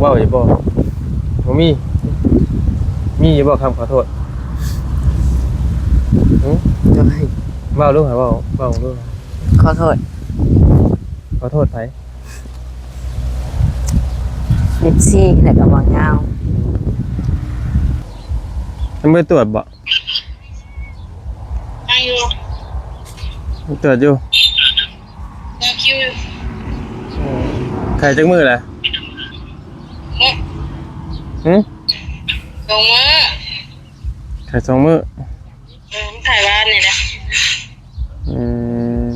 เว้าอยู่บ่บ่มี มีอยู่บ่คำขอโทษหึโดยเว้าลูกหาเว้าเว้าลูกขอโทษขอโทษไผเล็กซี่แล้วก็บ่ยาวยังไม่ตรวจบ่อายุยังตรวจอยู่รอคิวใครจักมือแหละเมื่อ หึลงมาใครสองมือเออถ่ายบ้านนี่แหละอืม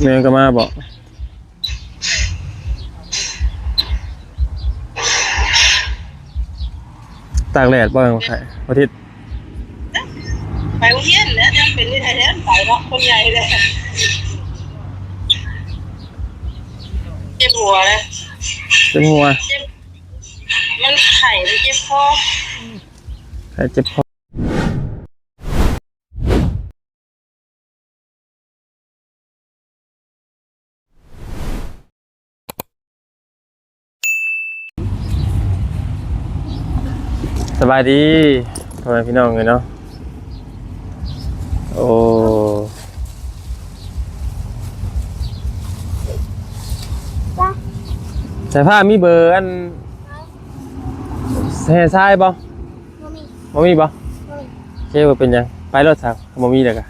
เนียก็มาบอกตากแดดบ่อยใครอาทิตย์ไปอุเทนแล้วยังเป็นที่ไทยแลนด์ไปเนาะคนใหญ่เลยเจ็บหัวเลย เจ็บหัว เจ็บ มันไข่มันเจ็บคอใครเจ็บคอสบายดีพ่อแม่พี่น้องเลยเนาะ โอ้ ส่ผ้ามีเบอร์อันแห่ทรายบ่บ่มีบ่มีบ่บ่มีเจ๊ว่าเป็นหยังไปรถสักบ่มีเด้อกะ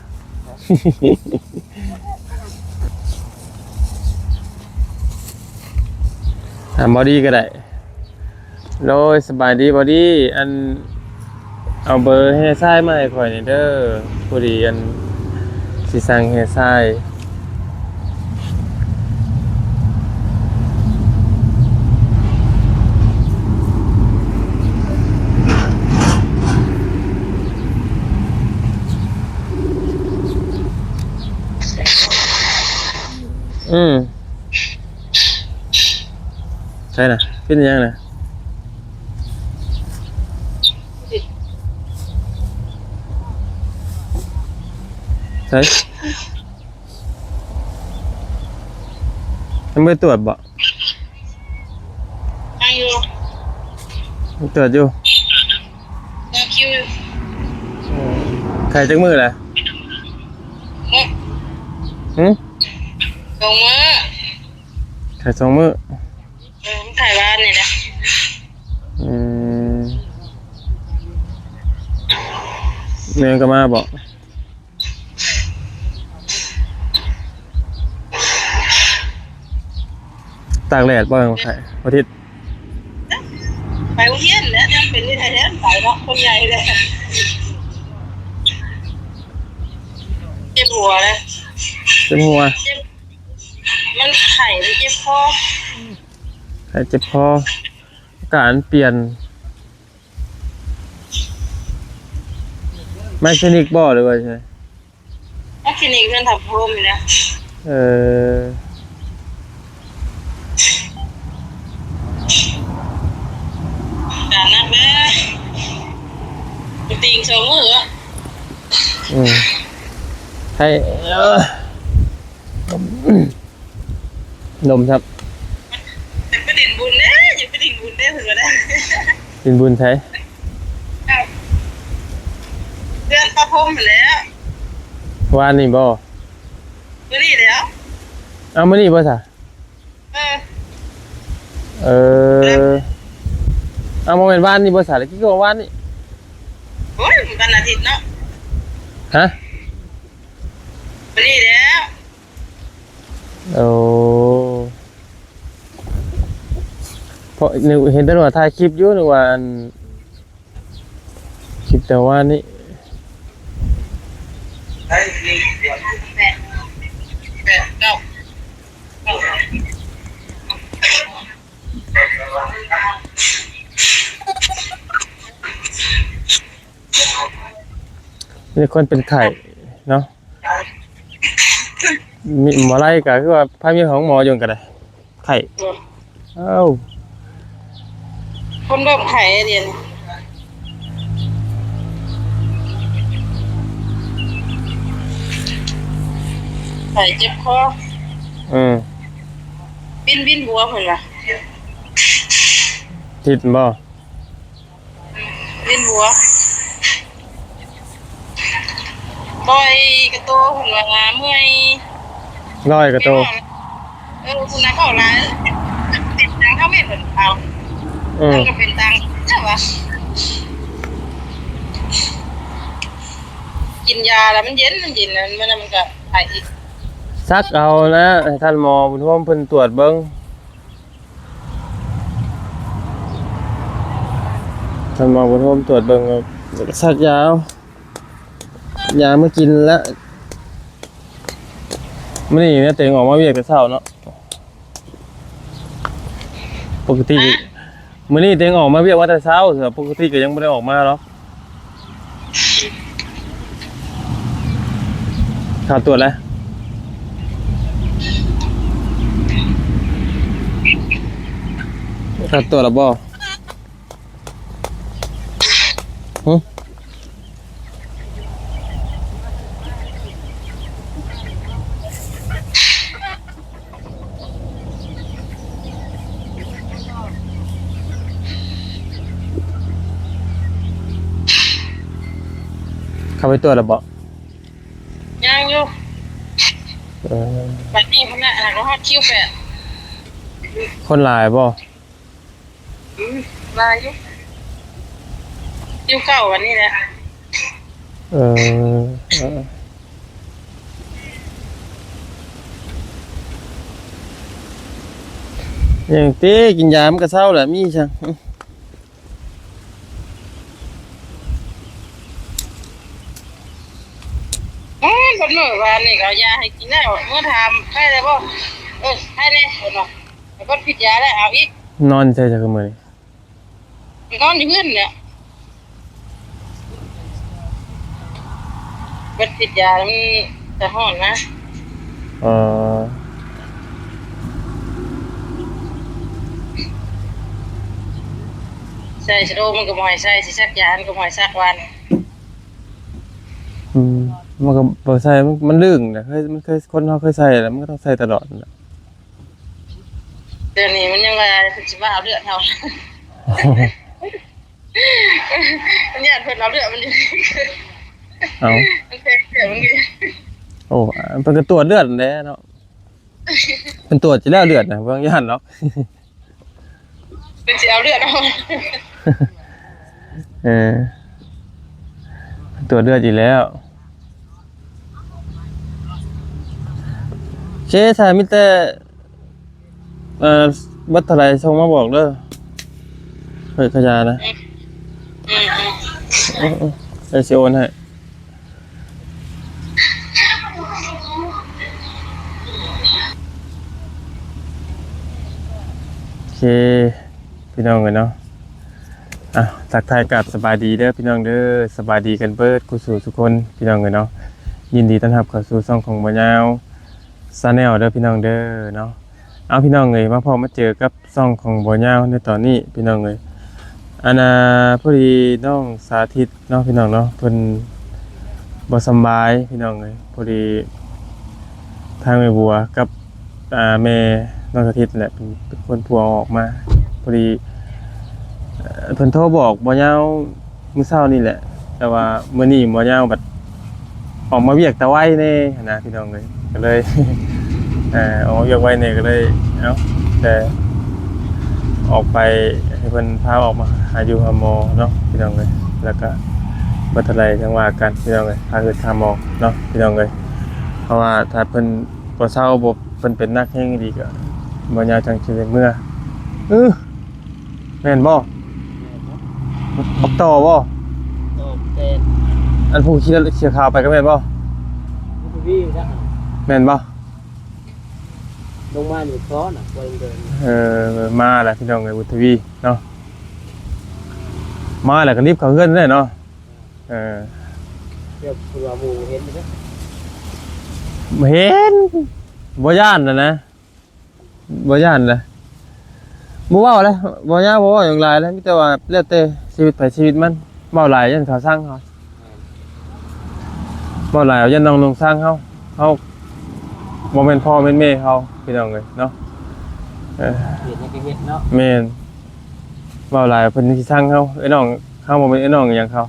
ถามบอดี้ก็ได้โดยสบายดีบอดี้อันเอาเบอร์แห่ทรายมาให้ข่อยนี่เด้อพอดีอันสิสั่งแห่ทราย อืมใช่นะเป็นยังนะใช่ยังไม่ตรวจบ่อายุยังตรวจอยู่รอคิวใครจักมือแหละเมื่อหึลงมาใครสองมือเออถ่ายบ้านนี่แหละอืมเนียก็มาบอกตากแดดบ่อยของใครอาทิตย์ไปอุเทนแล้วยังเป็นที่ไทยแลนด์ไปเนาะคนใหญ่เลยเจ็บหัวเลยเจ็บหัวเจ็บ มันไข่มันเจ็บคอใครเจ็บคออากาศมันเปลี่ยนแมคคานิกบ่หรือว่าใช่นักคลินิกเพื่อนทำโฮมอยู่นะเออการนั่งเลยไปติงสองมืออะอืมให้เอ่ออ นมครับอย่าไปดิ่นบุญเด้อย่าไปดิ่นบุญเด้เผื่อได้กินบุญใช้เดือนประพรมไปแล้ววานนี่บ่มื่อนี้แล้วเอามานี่บ่ซะเออเออเอามาเป็นวานนี่บ่ซะแล้วกี่ก็วานนี่โอ้ยวันอาทิตย์เนาะฮะมื่อนี้แล้ว โอ้เพราะนึกเห็นแต่ว่าถ่ายคลิปอยู่นึกว่าอันคลิปแต่ว่านี่แปดเก้าเก้ามีคนเป็นไข่เนาะ มีหมอไล่ก็คือว่าพามีของหมออยู่กันได้ไข่เอ้าคนแบบไข่เรียนไข่เจ็บคออืมบินบินหัวเพิ่นว่าทิศบ่บินหัวบอยกระโตเพิ่นว่าเมื่อย ร้อยกระโตเออคุณน้าเขาหลายติดตังเขาไม่เพิ่นเอาอืม ตังก็เป็นตังใช่ปะกินยาแล้วมันเย็นมันเย็นแล้วมันมันก็ไออีกซักเอานะให้ท่านหมอบุญร่วมเพิ่นตรวจเบิ่งท่านหมอบุญร่วมตรวจเบิ่งเอาซักยาเอายามากินแล้ว มื้อนี้เนี่ยเต็งออกมาเวียกแต่เช้าเนาะปกติมื้อนี้เต็งออกมาเวียกว่าแต่เช้าเถอะปกติก็ยังบ่ได้ออกมาหรอกข่าวตรวจแล้วครับตัวละบ่าไปตัวละบ่ยังอยู่เออบัดนี้พนักงานก็ฮอดคิวแปดคนหลายบ่อืมลายอยู่คิวเก้าวันนี้แหละเออเอออย่างเต้กินยามันก็เศร้าแหละมีจัง อ๋อ คนเมื่อวานนี่ก็เอายาให้กินได้บ่เมื่อถามให้เลยบ่เออให้เลยคนว่าแล้วก็ผิดยาแล้วเอาอีกนอนใช่จักมื้อนี้นอนอยู่เพื่อนเนี่ยเบิดผิดยาแล้วมันจะห้อนนะเออใส่ชะโดมันก็บ่ให้ใส่สิสักยามันก็บ่ให้สักวันอื มมันก็บ่ใส่มันมันลึงนะเคยมันเคยคนเฮาเคยใส่แล้วมันก็ต้องใส่ตลอดนั่นแหละ เดี๋ยวนี้มันยังว่าเพิ่นสิมาเอาเลือดเฮามันญาติเพิ่นเอาเลือดมันอยู่เอามันเคยเกิดมันอยู่โอ้อันเป็นก็ตรวจเลือดนั่นแหละเนาะเป็นตรวจสิแล้วเลือดนะบ่ต้องย่านหรอกเป็นสิเอาเลือดเอาเออตรวจเลือดอยู่แล้ว เชถ้ามีแต่เอ่อบัตรเท่าไรส่งมาบอกเด้อเฮ้ยขยานะอืมอืมเออเออเดี๋ยวสิโอนให้โอเค พี่น้องกันเนาะอะทักทายกับสบายดีเด้อพี่น้องเด้อสบายดีกันเบิดกูสู่ทุกคน พี่น้องกันเนาะยินดีต้อนรับเข้าสู่ช่องของบ่ยาว ซาแนลเด้อพี่น้องเด้อเนาะเอาพี่น้องเลยมาพอมาเจอกับช่องของบ่ยาวในตอนนี้พี่น้องเลยอันน่ะพอดีน้องสาธิตเนาะพี่น้องเนาะเพิ่นบ่สบายพี่น้องเลยพอดีทางแม่บัวกับอ่าแม่น้องสาธิตแหละเป็นคนผัวออกมาพอดีเอ่อเพิ่นโทรบอกบ่ยาวมื้อเช้านี่แหละ แต่ว่ามื้อนี้บ่ยาวบัดออกมาเวียกตะไว้แน่นะพี่น้องเลย ก็เลยเอ่อออกมาเวียกไว้แน่ก็เลยเอ้าแต่ออกไปให้เพิ่นพาออกมาหาอยู่หาหมอเนาะพี่น้องเลยแล้วก็บัตรไรจังว่ากันพี่น้องเลยพาเพิ่นหาหมอเนาะพี่น้องเลยเพราะว่าถ้าเพิ่นบ่เศร้าบ่เพิ่นเป็นนักแห่งดีก็บ่ยาวจังสิได้เมื่อเออแม่นบ่ออกต่อบ่โอ้เป็นอันผู้ขี่รถเสียขาวไปก็แม่นบ่ผู้วิ่งนะ แม่นบ่ลงมาอยู่ซ้อนอะควรเดินเออมาแล้วพี่น้องเลยบุตรวีเนาะมาแล้วก็รีบเข้าเฮือนเลยเนาะเออเรียกครัวหมูเห็นไหมบ่เห็นบ่ย่านนะนะบ่ย่านเลยบ่เว้าเลยบ่ย่าบ่เว้าอย่างไรเลยมีแต่ว่าแล้วแต่ชีวิตไปชีวิตมันเว้าหลายยันเขาสร้างเขาเว้าหลายเอายันน้องลงสร้างเขาเขา บ่แม่นพ่อแม่นแม่เขาพี่น้องเลยเนาะเออเห็นยังก็เห็นเนาะแม่นเว้าหลายเพิ่นสิสั่งเฮาไอ้น้องเฮาบ่เป็นไอ้น้องหยังเขา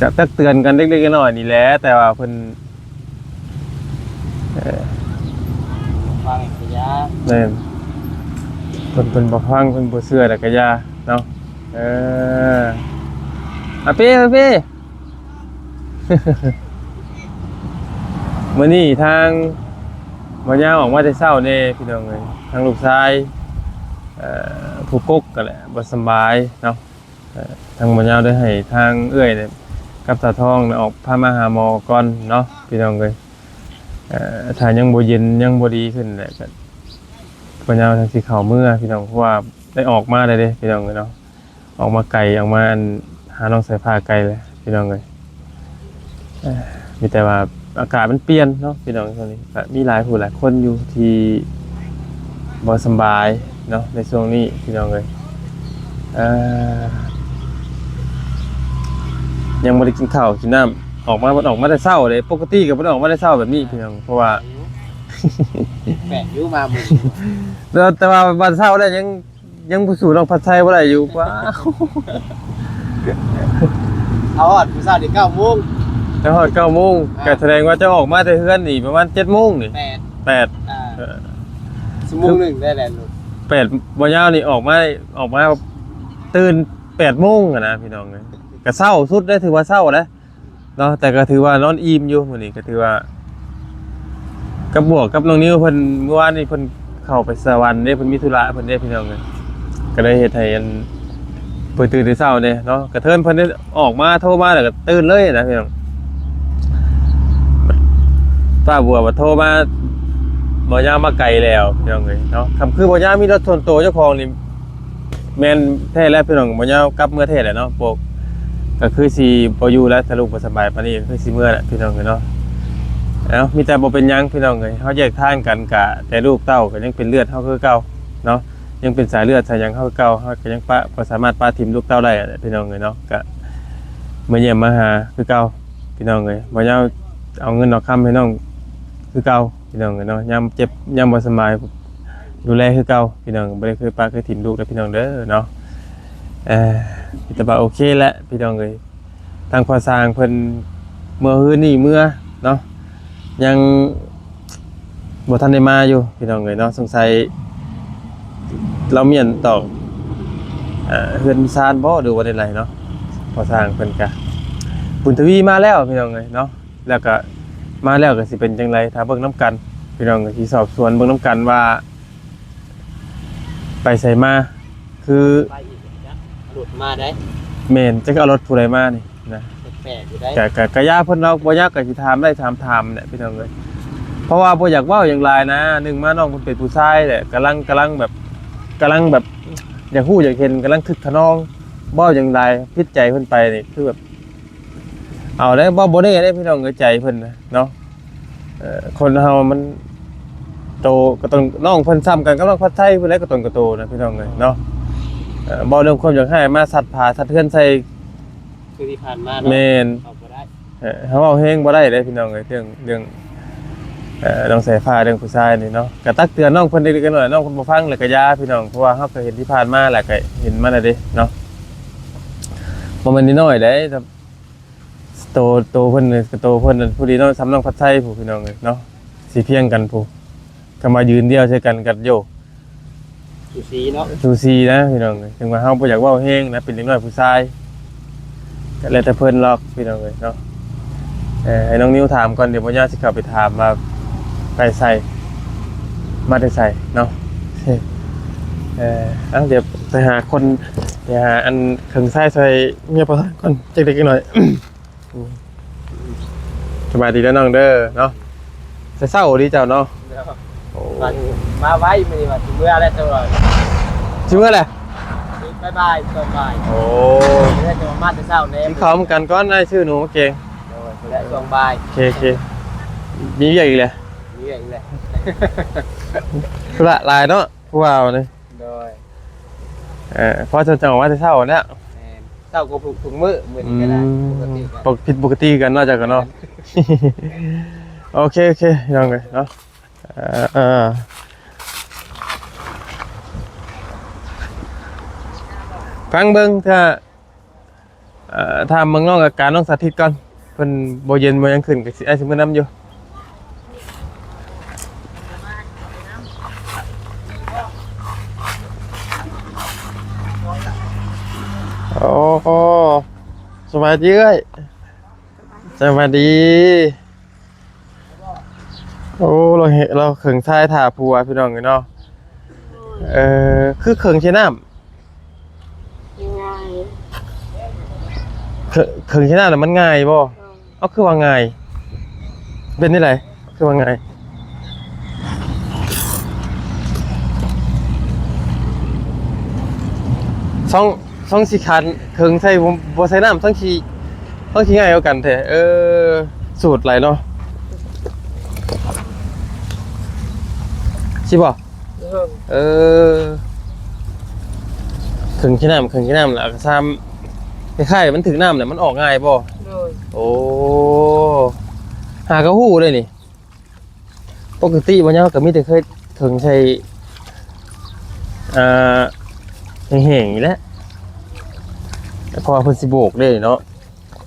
ก็ตักเตือนกันเล็กๆน้อยๆนี่แหละแต่ว่าเพิ่นเอ่อฟังขยะแม่นเพิ่นเพิ่นบ่ฟังเพิ่นบ่เชื่อแล้วก็อย่าเนาะเอออะเป้อะเป้ มื้อนี้ทางบ่ยาวออกมาแต่เช้าแน่พี่น้องเอ้ยทางลูกชายผู้กกก็แหละบ่สบายเนาะทางบ่ยาวได้ให้ทางเอื้อยเนี่ยกับตาทองออกพามาหาหมอก่อนเนาะพี่น้องเอ้ยเอ่อถ้ายังบ่เย็นยังบ่ดีขึ้นแหละก็บ่ยาวทางสิเข้าเมื่อพี่น้องเพราะว่าได้ออกมาได้เด้พี่น้องเอ้ยเนาะออกมาไกลออกมาหาน้องสายฟ้าไกลเลยพี่น้องเอ้ยมีแต่ว่า อากาศมันเปลี่ยนเนาะพี่น้องช่วงนี้ก็มีหลายผู้หลายคนอยู่ที่บ่สำบายเนาะในช่วงนี้พี่น้องเอ้ยเอ่อยังไม่ได้กินข้าวกินน้ำออกมามันออกมาได้เศร้าเลย ปกติก็บ่ได้ออกมาได้เศร้าแบบนี้พี่น้องเพราะว่าแปะอยู่มามือแต่แต่ว่าวันเศร้าได้ยังยังผู้สูน้องผัดไทยบ่ได้อยู่ว้าวเอาอดผู้สาวเด็กเก้าโมง แต่ฮอดเก้าโมงก็แสดงว่าจะออกมาแต่เฮือนนี่ประมาณเจ็ดโมงนี่แปดแปดอ่าเอ่อชั่วโมงหนึ่งได้แหละลูกแปดบ่ยาวนี่ออกมาออกมาตื่นแปดโมงอะนะพี่น้องเลยก็เศร้าสุดได้ถือว่าเศร้าแล้วเนาะแต่ก็ถือว่านอนอิ่มอยู่มื้อนี้ก็ถือว่ากับบวกกับน้องนิ้วเพิ่นเมื่อวานนี้เพิ่นเข้าไปสวรรค์เด้เพิ่นมีธุระเพิ่นได้พี่น้องเอ้ยก็เลยเฮ็ดให้อันเพิ่นตื่นแต่เช้าเด้เนาะกระเทินเพิ่นได้ออกมาโทรมาแล้วก็ตื่นเลยนะพี่น้อง ป้าบัวมาโทรมาบ่ย่ามาไกลแล้วพี่น้องเอ้ยเนาะคำคือบ่ย่ามีรถส่วนตัวเจ้าของนี่แม่นแท้แล้วพี่น้องบ่ย่ากลับเมื่อแท้แหละเนาะปกก็คือสิบ่อยู่แล้วถ้าลูกบ่สบายปานนี้คือสิเมื่อแหละพี่น้องเอ้ยเนาะเอ้ามีแต่บ่เป็นหยังพี่น้องเอ้ยเฮาแยกทางกันกะแต่ลูกเต้าก็ยังเป็นเลือดเฮาคือเก่าเนาะยังเป็นสายเลือดสายยังเฮาเก่าเฮาก็ยังปะบ่สามารถปาทิมลูกเต้าได้พี่น้องเอ้ยเนาะก็มาเยี่ยมมาหาคือเก่าพี่น้องเอ้ยบ่ย่าเอาเงินดอกคำให้น้อง คือเก่าพี่น้องเอ้ยเนาะยามเจ็บยามบ่สบายดูแลคือเก่าพี่น้องบ่ได้เคยปาเคยทิมลูกแล้วพี่น้องเด้อเนาะเอ่อพี่ตาบ่าโอเคแล้วพี่น้องเอ้ยทางพอสร้างเพิ่นเมื่อคืนนี้เมื่อเนาะยังบ่ทันได้มาอยู่พี่น้องเอ้ยเนาะสงสัยเราเมียนต่อเอ่อเฮือนซานบ่หรือว่าได้ไรเนาะพอสร้างเพิ่นกะบุญทวีมาแล้วพี่น้องเอ้ยเนาะแล้วก็ มาแล้วก็สิเป็นจังไดถ้าเบิ่งน้ำกัน พี่น้องก็สิสอบสวนเบิ่งน้ำกันว่า ไปใส่มา คือไปอีกนะหลุดมาได้แม่นจะเอารถผู้ใดมานี่นะแปะอยู่ได้กะกะกะยาเพิ่นเราบ่ยากก็สิถามได้ถามถามเนี่ยพี่น้องเอ้ยเพราะว่าบ่อยากเว้าอย่างไรนะหนึ่งมาน้องเพิ่นเป็นผู้ชายแหละกำลังกำลังแบบกำลังแบบอยากฮู้อยากเห็นกำลังคึกขนองเว้าอย่างไรพิจใจเพิ่นไปนี่คือแบบ เอาได้บ่บ่ได้ได้พี่น้องเอ้ยใจเพิ่นนะเนาะเอ่อคนเฮามันโตก็ต้องน้องเพิ่นซ้ำกันกับน้องพัดไทยเพิ่นได้ก็ตนก็โตนะพี่น้องเอ้ยเนาะเอ่อบ่เรื่องความอยากให้มาสัตว์ผาสัตว์เทือนใส่คือที่ผ่านมาแม่เนาะนเอาบ่ได้เอ่อเขาเอาเฮงบ่ได้เลยพี่น้องเอ้ยเรื่องเรื่องเอ่อน้องสายฟ้าเรื่องผู้ชายนี่เนาะก็ตักเตือนน้องเพิ่นเด็กๆหน่อยน้องเพิ่นบ่ฟังแล้วก็ยาพี่น้องเพราะว่าเฮาเคยเห็นที่ผ่านมาแหละก็เห็นมาแล้วเด้เนาะบ่แม่นนิดหน่อยเด้แต่ โตโตเพิ่นนี่ก็โตเพิ่นนั่นผู้ดีเนาะสำน้องพัดไทยผู้พี่น้องเอ้ยเนาะสิเพียงกันผู้ก็มายืนเดียวใช่กันกับโยอยู่สีเนาะซูซีนะพี่น้องเอ้ยถึงว่าเฮาบ่อยากเว้าเฮงนะเป็นเด็กน้อยผู้ชายก็แล้วแต่เพิ่นหรอกพี่น้องเอ้ยเนาะเออให้น้องนิ้วถามก่อนเดี๋ยวพ่อย่าสิเข้าไปถามมาไปใส่มาได้ใส่เนาะเออเอาเดี๋ยวไปหาคนเดี๋ยวหาอันเครื่องใส่ใส่เงียบไปก่อนเด็กๆหน่อยอืม สบายดีแล้วน้องเด้อเนาะใส่เศร้าดีเจ้าเนาะเดี๋ยวโอ้มามาไว้มื้อนี้ว่าสิเมื่อแล้วตลอดชื่อว่าอะไรบ๊ายบายตอนบ่ายโอ้เดี๋ยวจะมามาแต่เช้าแน่กินข้าวเหมือนกันก้อนได้ชื่อหนูเก่งและช่วงบ่ายโอเคโอเคมีเยอะอีกเลยนี่อีกเลยละลายเนาะผู้ว่าเลยโดยเออเพราะจะจังหวะที่เศร้าเนี่ย เศร้าก็ผูกถุงมือเหมือนกันปกตินผิดปกติกันน่าจะกันเนาะโอเคโอเคยังไงเนาะฟังเบิ้งถ้าถ้ามึงน้อกับการน้องสาธิตก่อนเป็นบ่เย็นบ่ยังขึ้นก็สิไอ้สิมื้อน้ำอยู่ อ้โหสวัสดีเอ้ยสวัสดี โอ้เราเห็นเราเขิงชายถ่าผัวพี่น้องกันเนาะเออคือเขิงใช้น้ำง่ายเขิงเขิงใช้น้ำแต่ะมันง่ายบ่เอาคือว่าง่าย เป็นนี่ไรคือว่าง่ายช่อง ช่องสีคันเขิงใส่บ่บ่ใส่น้ำช่องสีช่องสีง่ายกว่ากันแท้เออ สูตรไรเนาะใช่ป่ะเออขึงขี้น้ำขึงขี้น้ำแล้วก็ซ้ำคล้ายๆมันถึงน้ำเนี่ยมันออกง่ายป่ะโดยโอ้หากระหู้เลยนี่ปกติวันนี้ก็มีแต่เคยถึงใช้อ่าแห้งๆนี่แหละแต่พอเพิ่นสิโบกเลยเนาะ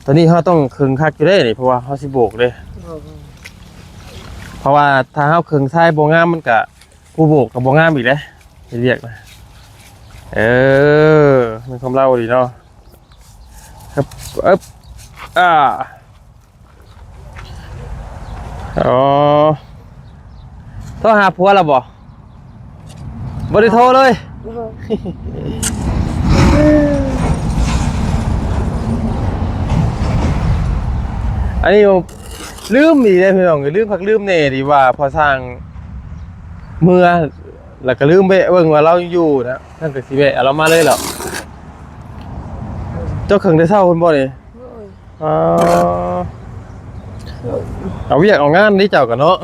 ตอนนี้เขาต้องขึงคักอยู่ได้นี่เพราะว่าเขาสิโบกเลยเพราะว่าถ้าเขาขึงทรายโบงามมันกะผู้โบกกับโบงามอีกแล้วเรียกนะเออมันคำเล่าดีเนาะครับเอ๊บอ่าอ๋อโทรหาผัวเราบ่บ่ได้โทรเลย อันนี้ผมลืมดีเลยพี่น้องก็ลืมพักลืมเน่ดีว่า พอสร้างเมื่อแล้วก็ลืมไปเบิ่งว่าเราอยู่นะท่านก็สิเบะเอาเรามาเลยเหรอเจ้าเขิงได้เศร้าคุณบ่นี่อ๋อเอาเวียกเอางานนี่เจ้ากันเนาะ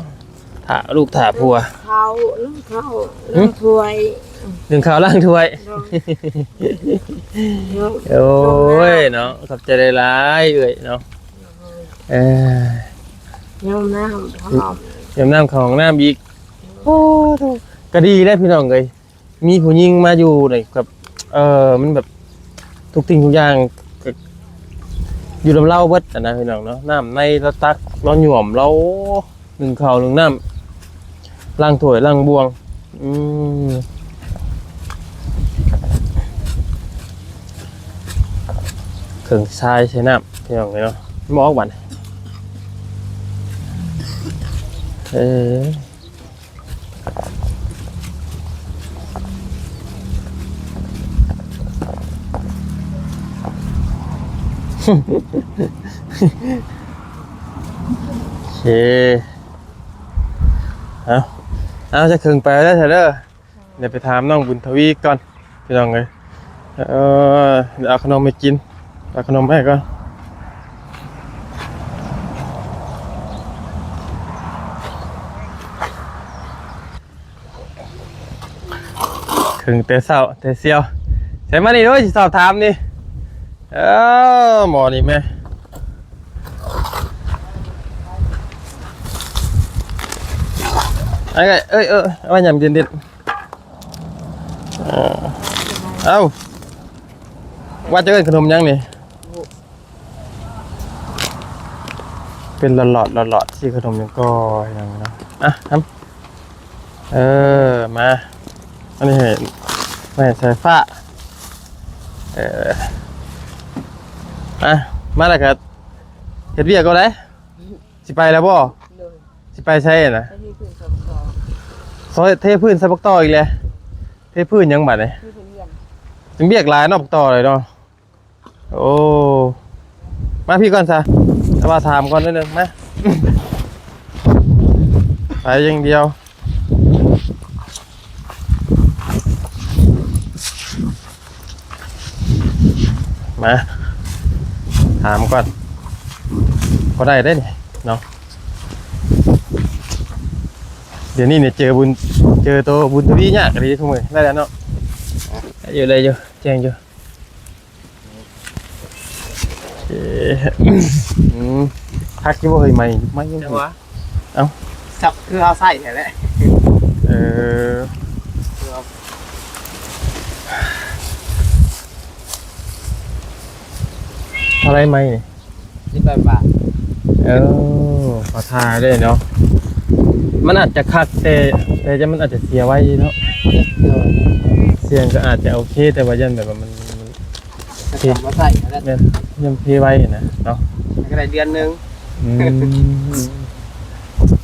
ถ่าลูกถ่าผัวเขาลูกเขาลูกถ้วยหนึ่งข่าวล่างถ้วยโอ้ยเนาะขอบใจได้หลายเอ้ยเนาะ เออยำน้ำหอมยำน้ำของน้ำอีกโอ้โธ่ก็ดีแล้วพี่น้องเลยมีผู้หญิงมาอยู่หน่อยกับเออมันแบบทุกสิ่งทุกอย่างก็อยู่ลำเล่าเบิดอะนะพี่น้องเนาะน้ำในเราตักเราหย่วมเราหนึ่งข่าวหนึ่งน้ำล้างถ้วยล้างบวง อืมเครื่องทรายใช้น้ำพี่น้องเลยเนาะมอกบัน เออโอเคเอาเอาจะคึงไปแล้วเถอะเด้อเดี๋ยวไปถามน้องบุญทวีก่อนพี่น้องเลยเออเดี๋ยวเอาขนมไปกินเอาขนมให้ก่อน ครึ่งเตะเศร้าเตะเซียวใช่มานี่ด้วยสิสอบถามนี่เออหมอนี่แม่ไอ้ไงเอ้ยเออเอาไว้ยำเย็นเด็ดเอาว่าจะเกินขนมยังนี่เป็นหลอดหลอดหลอดที่ขนมยังก็ยังเนาะอะทำเออมา อันนี้เห็นไม่ใส่ฟ้า เอออะมาแล้วครับเห็ดเบียกก็ได้สิไปแล้วบ่สิไปใช่นะซอยเทพื้นใส่บักต่ออีกเลยเทพื้นยังบัดเลยจึงเบียกหลายเนอกบักต่อเลยเนาะโอ้มาพี่ก่อนซะแต่ว่าถามก่อนนิดนึงมา ไปอย่างเดียว มา ถามก่อนพอได้ได้นี่เนาะเดี๋ยวนี้เนี่ยเจอบุญเจอตัวบุญทวีเนี่ยกะดีทุกมือได้แล้วเนาะได้อยู่ได้อยู่แจ้งอยู่โอเคอืมพักที่ว่าเคยไหมไม่ยังจังบ่หวะเอ้าสับคือเอาใส่แท้แหละเออ ไรไหมนี่สิบแปดบาทเออขอทาได้เนาะมันอาจจะคักแต่แต่จะมันอาจจะเสียไว้เนาะเออเสียงก็อาจจะโอเคแต่ว่ายันแบบว่ามันมันจะกลับมาใส่แล้วแม่นยังเพไว้นะเนาะก็ได้เดือนหนึงอืม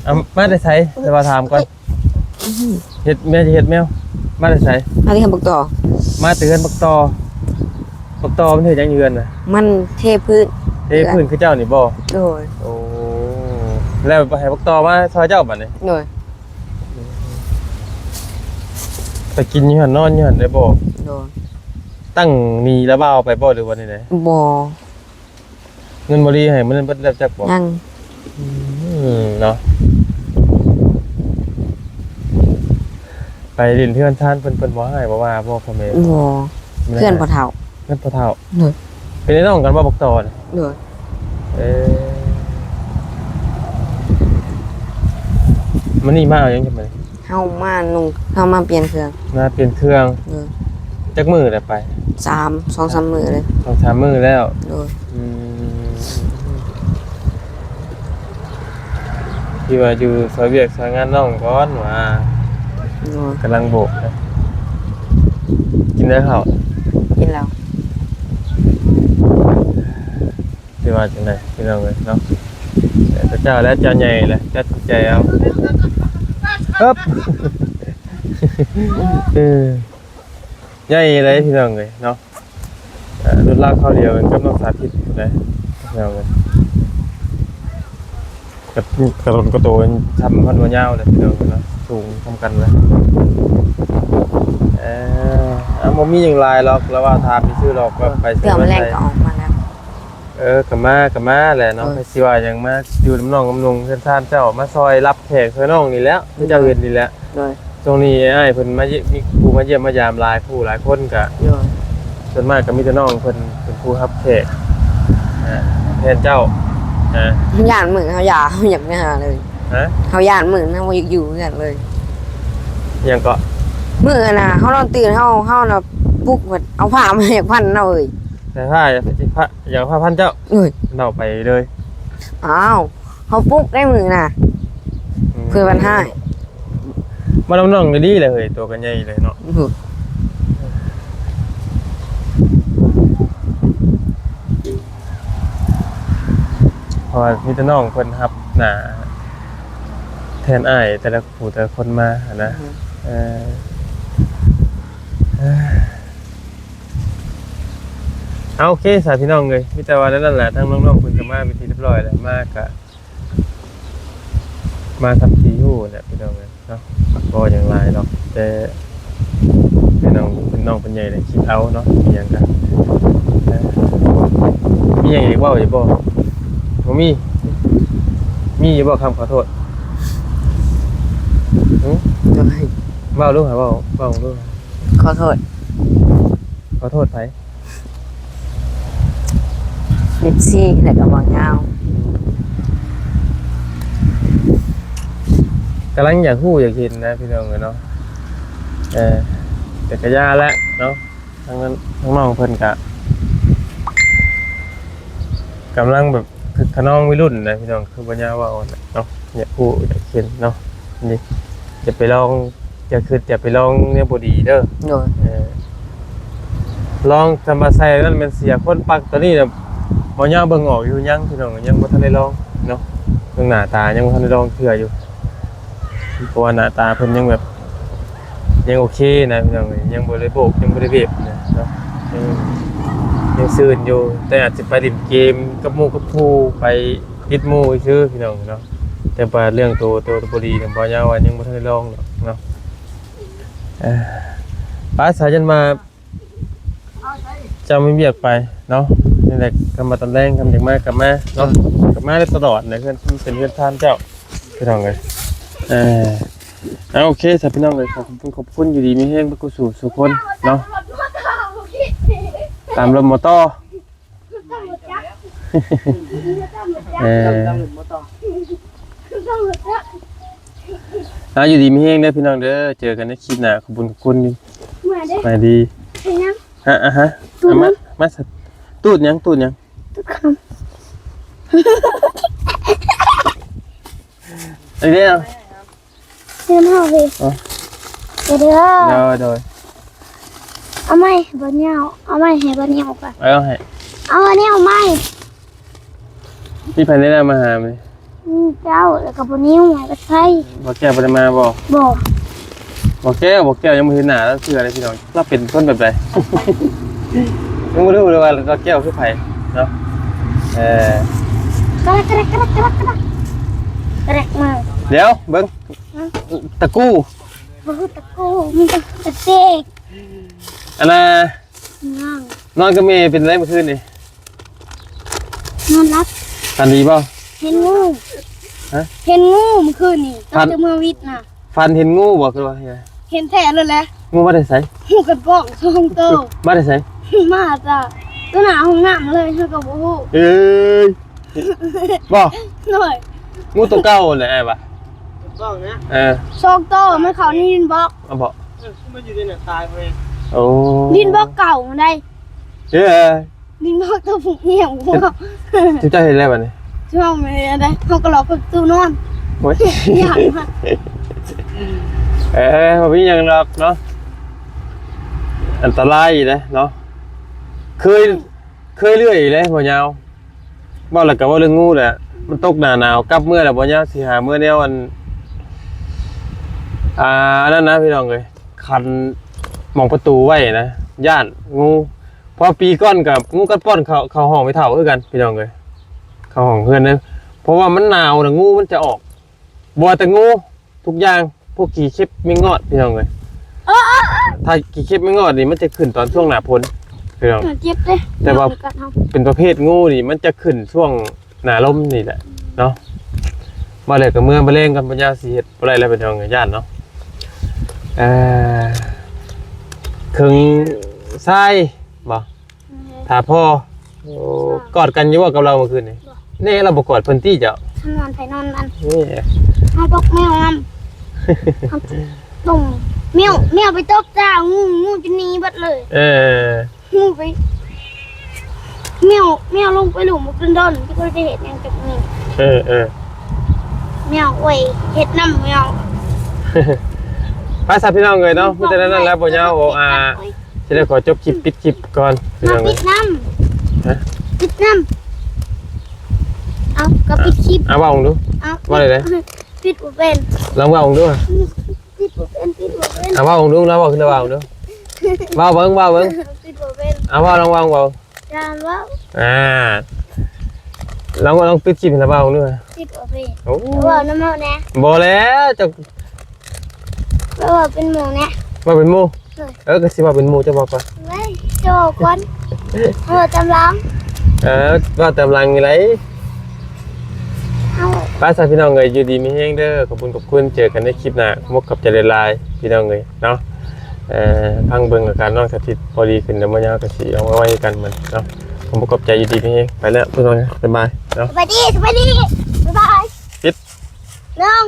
เอามาได้ใช้แต่ว่าถามก่อนเฮ็ดแม่จะเฮ็ดแมวมาได้ใช้อันนี้คำบอกต่อมาเตือนบักตอ บักตอมันเฮ็ดหยังอยู่กันน่ะมันเทพื้นเฮ้ยพื้นคือเจ้านี่บ่โดยโอ้แล้วไปให้บักตอมาซอยเจ้าบัดนี้โดยไปกินอยู่หั่นนอนอยู่หั่นได้บ่โดยตั้งหนีแล้วบ่เอาไปบ่หรือว่านี่ไดบ่เงินบ่ดีให้มันเบิดแล้วจักบ่ยังอืมเนาะไปดินเพื่อนท่านเพิ่นเพิ่นบ่ให้บ่ว่าบ่พ่อแม่บ่เพื่อนพอเฒ่า เพื่อนพ่อเฒ่าโดยเป็นไอ้น้องกันบ่บักตอน่ะโดยเออมันนี่มาเอาหยังจังได๋เฮามานุ่งเฮามาเปลี่ยนเครื่องมาเปลี่ยนเครื่องโดยจักมือแล้วไปสามสองสามมื้อเลยสองสามมือแล้ว โดยอืมที่ว่าอยู่ซอยเวียกซอยงานน้องก่อนว่าโดยกำลังโบกนะกินได้ข้าวกินแล้ว ที่ว่าจังไดพี่น้องเอ้ยเนาะแต่พระเจ้าและเจ้าใหญ่แหละจัดใจเอาครับเออใหญ่เลยพี่น้องเอ้ยเนาะเอ่อรุ่นรากข้าวเดียวกันกับน้องสาธิตเลยพี่น้องเอ้ยกับกระโดดกระโตนทำพันวันยาวเลยพี่น้องเอ้ยเนาะสูงทำกันเลยเอออะบ่มีอย่างไรหรอกแล้วว่าทามมีชื่อหรอกว่าไปเกือบไสแรงก็ออกมาแล้ว เออกะมากะมาแหละเนาะเออไปสิว่าหยังมาอยู่น้ำน้องกำนงเพื่อนท่านเจ้ามาซอยรับแขกซอยน้องนี่แหล้วที่เจ้าเห็นนี่แหละโดยตรงนี้อ้ายเพิ่นมาเยี่ยมมีครูมาเยี่ยมมายามหลายผู้หลายคนกะโดยส่วนมากก็มีแต่น้องเพิ่นเป็นผู้รับแขกอ่าแทนเจ้าอ่าย่านมื้อเฮาอยากเฮาอยากไปหาเลยฮะเฮาย่านมื้อนะบ่อยากอยู่กันเลยหยังก็มื้อน่ะเฮานอนตื่นเฮาเฮาน่ะปลุกเพิ่นเอาผ้ามาให้พันเอาเอ้ย แต่ผ้าอย่าพระอย่าผ้าพันเจ้าเอ้ยเนาไปเลยอ้าวเฮาปลุกได้มื้อน่ะมเพื่อวันให้มาน้องๆก็ดีเลยเฮ้ยตัวกันใหญ่เลยเนาะโอ้ยเพราะว่ามีแต่น้องเพิ่นรับหน้าแทนอ้ายแต่ละผู้แต่ละคนมาหั้นนะเอ่อ เอ่อเอาโอเคสาพี่น้องเลยมีแต่ว่านั่นแหละทั้งน้องๆคุณจะมาเป็นที่เรียบร้อยแล้วมากกะมาทำทีหู้แหละพี่น้องเลยเนาะก็อย่างไรเนาะแต่พี่น้องเป็นน้องเป็นใหญ่เลยคิดเอาเนาะมีอย่างกันเอ่อมีอย่างอีกว่าอย่าบอกบ่มี มีอย่าบอกคำขอโทษหึโดยเว้าลูกหาเว้าเว้าลูกขอโทษ ขอโทษไผ เม็ดซี่แล้วก็บ่ยาวกำลังอยากฮู้อยากเห็นนะพี่น้องเนาะเออแต่กระยาแล้วเนาะทั้งนั้นทั้งน้องเพิ่นกะกำลังแบบคือขนองวัยรุ่นนะพี่น้องคือปัญญาเว่าน่ะเนาะอยากฮู้อยากเห็นเนาะนี่จะไปลองจะคือจะไปลองเนี่ยบ่ดีเด้อโดยเออลองทำมาใส่นั่นมันเสียคนปักตอนนี้เนี่ย บ่ย่างเบิ่งออกอยู่ยังพี่น้องยังบ่ทันได้ลองเนาะเรื่องหน้าตายังบ่ทันได้ลองเทื่ออยู่เพราะว่าหน้าตาเพิ่นยังแบบยังโอเคนะพี่น้องยังบ่ได้โบกยังบ่ได้เว็บนะเนาะยังซื่นอยู่ แต่อาจจะไปเล่นเกมกับหมู่กับผู้ไปติดหมู่ซื่อพี่น้องเนาะแต่ว่าเรื่องตัวตัวบ่ดีเนี่ยบ่ยาวว่ายังบ่ทันได้ลองหรอกเนาะอ่อป้าสายจันมา จะไม่เบียกไปเนาะนี่แหละกำมาตอนแรงกำจากมากลับมาเนาะกลับมาได้ตลอดเลยเพื่อนเป็นเพื่อนท่านเจ้าพี่น้องเลยเออเอาโอเคสำหรับพี่น้องเลยขอบคุณขอบคุณอยู่ดีมีแห้งพระกุศลสุขคนเนาะตามลมมอต่อเออเอาอยู่ดีมีแห้งเด้อพี่น้องเด้อเจอกันในคลิปหน้าขอบคุณขอบคุณไปดี ฮะอะฮะเอามามาสัตว์ตูดยังตูดยังไอ้เด้อเดินเข้าไปอ๋อเดี๋ยวเด้อเดี๋ยวเดี๋ยวเอาไม้บนเหนียวเอาไม้ให้บนเหนียวก่อนเอาให้เอาอันนี้เอาไม้พี่พันได้นำมาหาไหมอืมเจ้าแล้วก็บนนิ้วไงก็ใช่บอกแก้วปริมาบอกบอก บอกแก้วบอกแก้วยังไม่เห็นหน้าแล้วคืออะไรพี่น้องเราเป็นคนแบบใดยังไม่รู้เลยว่าเราแก้วคือไผ่เนาะเออกระกระกระกระกระกระมาเดี๋ยวเบิ้งตะกู้บูตะกูมันจะตะเจกอันน่ะนั่งนอนกับเมย์เป็นไรเมื่อคืนนี่นอนรับฟันดีเปล่าเห็นงูฮะ เห็นงูเมื่อคืนนี่ตอนจะเมื่อวิทย์น่ะ ฟันเห็นงูบอกคือว่าไง เห็นแท้เลยแหละงูมาได้ใส่หูกระป๋องทองโตมาได้ใส่มาจ้ะตัวหนาห้องน้ำเลยเธอกับบูฮูเอ้ยบอกหน่อยงูตัวเก่าเลยไอ้ปะต้องนะเออโชคโตไม่เขานี่ดินบล็อกเอาบอกมันอยู่ในหน้าตายไปโอ้ดินบล็อกเก่ามาได้เอ้ยดินบล็อกตัวผุกเหี้ยงพวกจุ๊บเจ้าเห็นอะไรบ้านี่ช่วงไม่ได้เขาก็หลอกเปิดตู้นอนโอ้ยอยากมา เอ้ยบ่มีหยังรอกเนาะอันตรายอยู่เลยเนาะเคยเคยเลื่อยเลยบ่ยาวบ่แล้วก็บ่เรื่องงูแหละมันตกหนาหนาวกลับเมื่อแล้วบ่ยาวสิหาเมื่อแนวอันอ่าอันนั้นนะพี่น้องเอ้ยคันมองประตูไว้นะย่านงูพอปีก่อนกับงูกัดป้อนเขาเขาห้องไม่เท่าคือกันพี่น้องเอ้ยเขาห้องเพื่อนนะเพราะว่ามันหนาวนะงูมันจะออกบ่ว่าแต่งูทุกอย่าง วกกี่เข็บไม่งอดพี่น้องเอ้ยถ้ากี่เข็บไม่งอดนี่มันจะขึ้นตอนช่วงหน้าฝนพี่น้อง เจ็บเลยแต่ว่าเดี๋ยกัดเอเป็นประเภทงูนี่มันจะขึ้นช่วงหนาลมนี่แหละเนาะมาเลยกับเมืองมาเล่งกันปัญญาสีเห็ดอะไรแล้วเป็นทางญาติเนาะเอ่อถึงไส้บ่ถาพ่อโอ้กอดกันอยู่ว่ากับเราเมื่อคืนนี่นี่เราบอกกอดเพิ่นตี้เจ้าฉันนอนไปนอนมันนี่เขาตกแมวมันเขา ตุ่มแมวแมวไปตกจ้างูงูจะหนีบัดเลยเอองูไปแมวแมวลงไปหลุมกระดอนที่ก็จะเห็นอย่างจากนี้เออเออแมวโอ้ยเห็ดน้ำแมวไปสัตว์พี่น้องเลยเนาะไม่แต่นั้นแล้วปัญญาโออาจะได้ขอจบคลิปปิดคลิปก่อนพี่มาน้องเลปิยดน้ฮะำปิดน้ำเอาก็ปิดคลิปเอาว่าองดูเอาว่าอะไรนะ ปิดบ่เป็นลองว่าองดูอะปิดบ่เป็นปิดบ่เป็นเอาว่าองดูแล้วว่าขึ้นว่าองดูว่าเบิ้งว่าเบิ้งปิดบ่เป็นเอาว่าลองว่าองว่าจานว่าอ่าลองว่าลองปิดคลิปแล้วว่าองดูอะปิดบ่เป็นโอ้ว่าน้ำมันนะบ่แล้วจะว่าเป็นหมูนะว่าเป็นหมู่เฮ้ยเออก็สิว่าเป็นหมู่จะบอกก่อนไว้โจกวนเอาจำลองเออว่าแต่กำลังอะไรเอา ป้าสาวพี่น้องเอ้ยอยู่ดีมีแฮงเด้อขอบคุณขอบคุณเจอกันในคลิปหน้ามกกับเจริญลายพี่น้องเอ้ยเนาะเอ่อพังเบิ่งอาการน้องสถิตพอดีขึ้นแล้วมันยาวก็สิเอาไว้ไว้กันมันเนาะผมประกอบใจอยู่ดีมีแฮงไปแล้วพี่น้องนะบ๊ายบายเนาะสบายดีสบายดีบ๊ายบายปิดน้อง